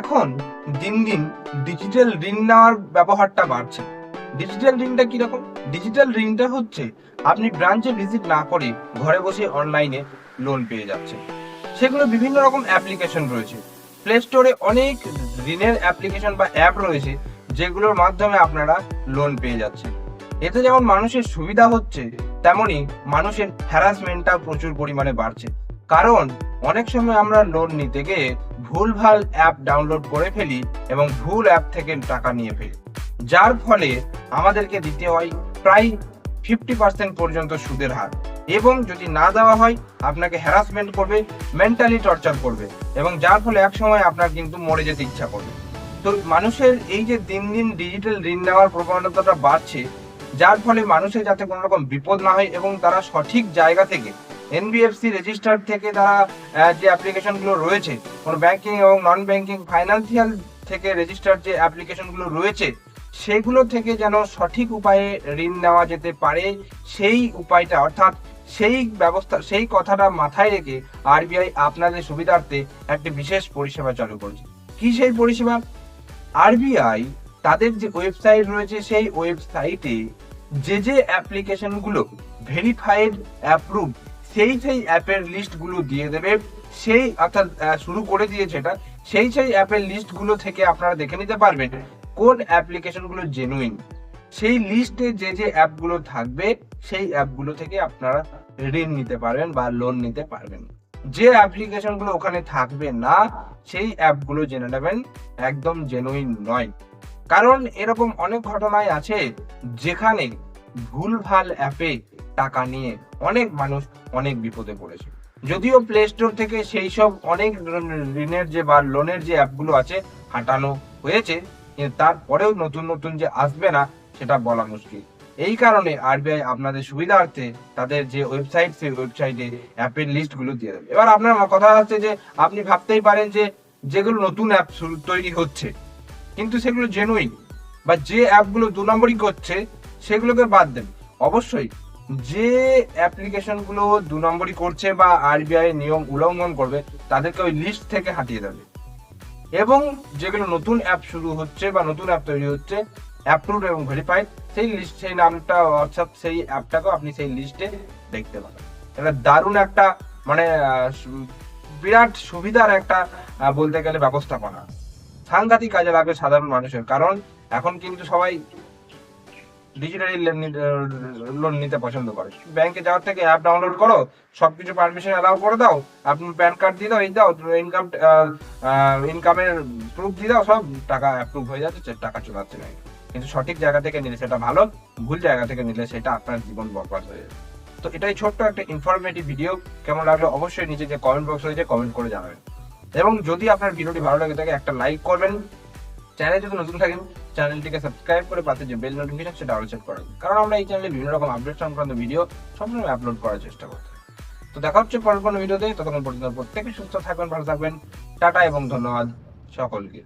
এখন দিন দিন ডিজিটাল ঋণ নেওয়ার ব্যবহারটা বাড়ছে। ডিজিটাল ঋণটা কীরকম? ডিজিটাল ঋণটা হচ্ছে আপনি ব্রাঞ্চে ভিজিট না করে ঘরে বসে অনলাইনে লোন পেয়ে যাচ্ছেন। সেগুলো বিভিন্ন রকম অ্যাপ্লিকেশন রয়েছে। প্লে স্টোরে অনেক ঋণের অ্যাপ্লিকেশন বা অ্যাপ রয়েছে যেগুলোর মাধ্যমে আপনারা লোন পেয়ে যাচ্ছেন। এতে যেমন মানুষের সুবিধা হচ্ছে তেমনই মানুষের হ্যারাসমেন্টটা প্রচুর পরিমাণে বাড়ছে। কারণ অনেক সময় আমরা লোন নিতে গিয়ে ভুলভাল অ্যাপ ডাউনলোড করে ফেলি এবং ভুল অ্যাপ থেকে টাকা নিয়ে ফেলি। যার ফলে আমাদেরকে দিতে হয় প্রায় ফিফটি পার্সেন্ট পর্যন্ত সুদের হার। এবং যদি না দেওয়া হয়, আপনাকে হ্যারাসমেন্ট করবে মেন্টালি টর্চার করবে এবং যার ফলে এক সময় আপনার কিন্তু মরে যেতে ইচ্ছা করবে। তো মানুষের এই যে দিন দিন ডিজিটাল ঋণ নেওয়ার প্রবণতাটা বাড়ছে, যার ফলে মানুষের যাতে কোনো রকম বিপদ না হয় এবং তারা সঠিক জায়গা থেকে এনবিএফসি রেজিস্টার থেকে তারা যে অ্যাপ্লিকেশনগুলো রয়েছে, কোনো ব্যাংকিং এবং নন ব্যাংকিং ফাইন্যান্সিয়াল থেকে রেজিস্টার যে অ্যাপ্লিকেশনগুলো রয়েছে, সেগুলো থেকে যেন সঠিক উপায়ে ঋণ নেওয়া যেতে পারে, সেই উপায়টা, অর্থাৎ সেই ব্যবস্থা, সেই কথাটা মাথায় রেখে আরবিআই আপনাদের সুবিধার্থে একটি বিশেষ পরিষেবা চালু করেছে। কি সেই পরিষেবা? আরবিআই তাদের যে ওয়েবসাইট রয়েছে, সেই ওয়েবসাইটে যে যে অ্যাপ্লিকেশনগুলো ভেরিফাইড অ্যাপ্রুভ সেই সেই অ্যাপের লিস্টগুলো দিয়ে দেবে। সেই অর্থাৎ শুরু করে দিয়েছে এটা সেই সেই অ্যাপের লিস্টগুলো থেকে আপনারা দেখে নিতে পারবেন কোন অ্যাপ্লিকেশনগুলো জেনুইন সেই লিস্টে যে যে অ্যাপগুলো থাকবে, সেই অ্যাপগুলো থেকে আপনারা ঋণ নিতে পারবেন বা লোন নিতে পারবেন। যে অ্যাপ্লিকেশনগুলো ওখানে থাকবে না, সেই অ্যাপগুলো জেনে নেবেন, একদম জেনুইন নয়। কারণ এরকম অনেক ঘটনায় আছে যেখানে ভুলভাল অ্যাপে টাকা নিয়ে অনেক মানুষ অনেক বিপদে পড়েছে। যদিও প্লে স্টোর থেকে সেই সব অনেক ঋণের যে বা লোনের যে অ্যাপগুলো আছে হাঁটানো হয়েছে তারপরেও নতুন নতুন যে আসবে না, সেটা বলা মুশকিল। এই কারণে আরবিআই আপনাদের সুবিধার্থে তাদের যে ওয়েবসাইট সেই ওয়েবসাইটে অ্যাপের লিস্টগুলো দিয়ে দেবে। এবার আপনার কথা হচ্ছে যে আপনি ভাবতেই পারেন যে যেগুলো নতুন অ্যাপ তৈরি হচ্ছে, কিন্তু সেগুলো জেনুইন বা যে অ্যাপগুলো দু নম্বরই করছে, সেগুলোকে বাদ দেন। অবশ্যই যে অ্যাপ্লিকেশনগুলো দু নম্বরই করছে বা আরবিআই নিয়ম উল্লঙ্ঘন করবে, তাদেরকে ওই লিস্ট থেকে হাটিয়ে দেবে। এবং যেগুলো নতুন অ্যাপ শুরু হচ্ছে বা নতুন অ্যাপ তৈরি হচ্ছে অ্যাপ্রুভ এবং ভেরিফাইড সেই লিস্ট সেই নামটা অর্থাৎ সেই অ্যাপটাকেও আপনি সেই লিস্টে দেখতে পাবেন। এটা দারুণ একটা মানে বিরাট সুবিধার একটা বলতে গেলে ব্যবস্থাপনা। সাংঘাতিক কাজে লাগবে সাধারণ মানুষের, কারণ এখন কিন্তু সবাই ডিজিটালি লোন নিতে পছন্দ করে। ব্যাংকে যাওয়ার থেকে অ্যাপ ডাউনলোড করো, সবকিছু পারমিশন অ্যালাউ করে দাও, আপনি প্যান কার্ড দিয়ে দাও, এই দাও ইনকাম ইনকামের প্রুফ দিয়ে দাও, সব টাকা অ্যাপ্রুভ হয়ে যাচ্ছে টাকা চলে যাচ্ছে ব্যাংকে কিন্তু সঠিক জায়গা থেকে নিলে সেটা ভালো, ভুল জায়গা থেকে নিলে সেটা আপনার জীবন বরবাদ হয়ে যাবে। তো এটাই ছোট্ট একটা ইনফরমেটিভ ভিডিও কেমন লাগল অবশ্যই নিচে যে কমেন্ট বক্স রয়েছে কমেন্ট করে জানাবেন। এবং যদি আপনার ভিডিওটি ভালো লাগে থাকে একটা লাইক করবেন চ্যানেলে যদি নতুন থাকেন চ্যানেলটিকে সাবস্ক্রাইব করে পাশে যে বেল নোটিফিকেশন সেটা অল সেট করেন কারণ আমরা এই চ্যানেলে বিভিন্ন রকম আপডেট সংক্রান্ত ভিডিও সবসময় আপলোড করার চেষ্টা করতে তো দেখা হচ্ছে পরের কোনো ভিডিওতে ততক্ষণ পর্যন্ত প্রত্যেকে সুস্থ থাকবেন, ভালো থাকবেন। টাটা এবং ধন্যবাদ সকলকে।